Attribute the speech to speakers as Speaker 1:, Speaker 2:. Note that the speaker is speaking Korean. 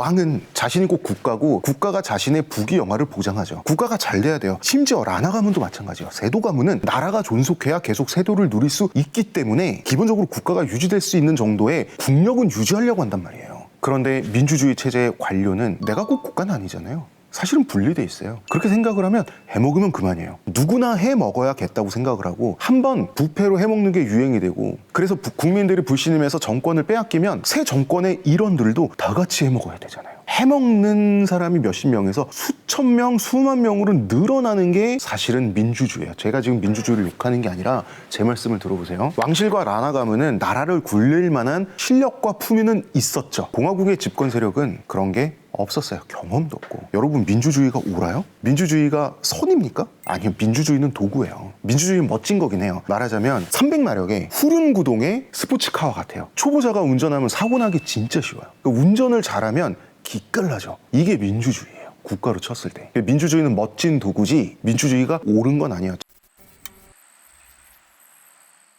Speaker 1: 왕은 자신이 곧 국가고 국가가 자신의 부귀 영화를 보장하죠. 국가가 잘 돼야 돼요. 심지어 라나 가문도 마찬가지예요. 세도 가문은 나라가 존속해야 계속 세도를 누릴 수 있기 때문에 기본적으로 국가가 유지될 수 있는 정도의 국력은 유지하려고 한단 말이에요. 그런데 민주주의 체제의 관료는 내가 꼭 국가는 아니잖아요. 사실은 분리돼 있어요. 그렇게 생각을 하면 해먹으면 그만이에요. 누구나 해먹어야겠다고 생각을 하고 한 번 부패로 해먹는 게 유행이 되고 그래서 부- 국민들이 불신임해서 정권을 빼앗기면 새 정권의 일원들도 다 같이 해먹어야 되잖아요. 해먹는 사람이 몇십 명에서 수천 명, 수만 명으로 늘어나는 게 사실은 민주주의예요. 제가 지금 민주주의를 욕하는 게 아니라 제 말씀을 들어보세요. 왕실과 라나 가문은 나라를 굴릴 만한 실력과 품위는 있었죠. 공화국의 집권 세력은 그런 게 없었어요. 경험도 없고. 여러분 민주주의가 옳아요? 민주주의가 선입니까? 아니요. 민주주의는 도구예요. 민주주의는 멋진 거긴 해요. 말하자면 300마력의 후륜 구동의 스포츠카와 같아요. 초보자가 운전하면 사고 나기 진짜 쉬워요. 그 운전을 잘하면 기깔나죠. 이게 민주주의예요. 국가로 쳤을 때. 민주주의는 멋진 도구지 민주주의가 옳은 건 아니야.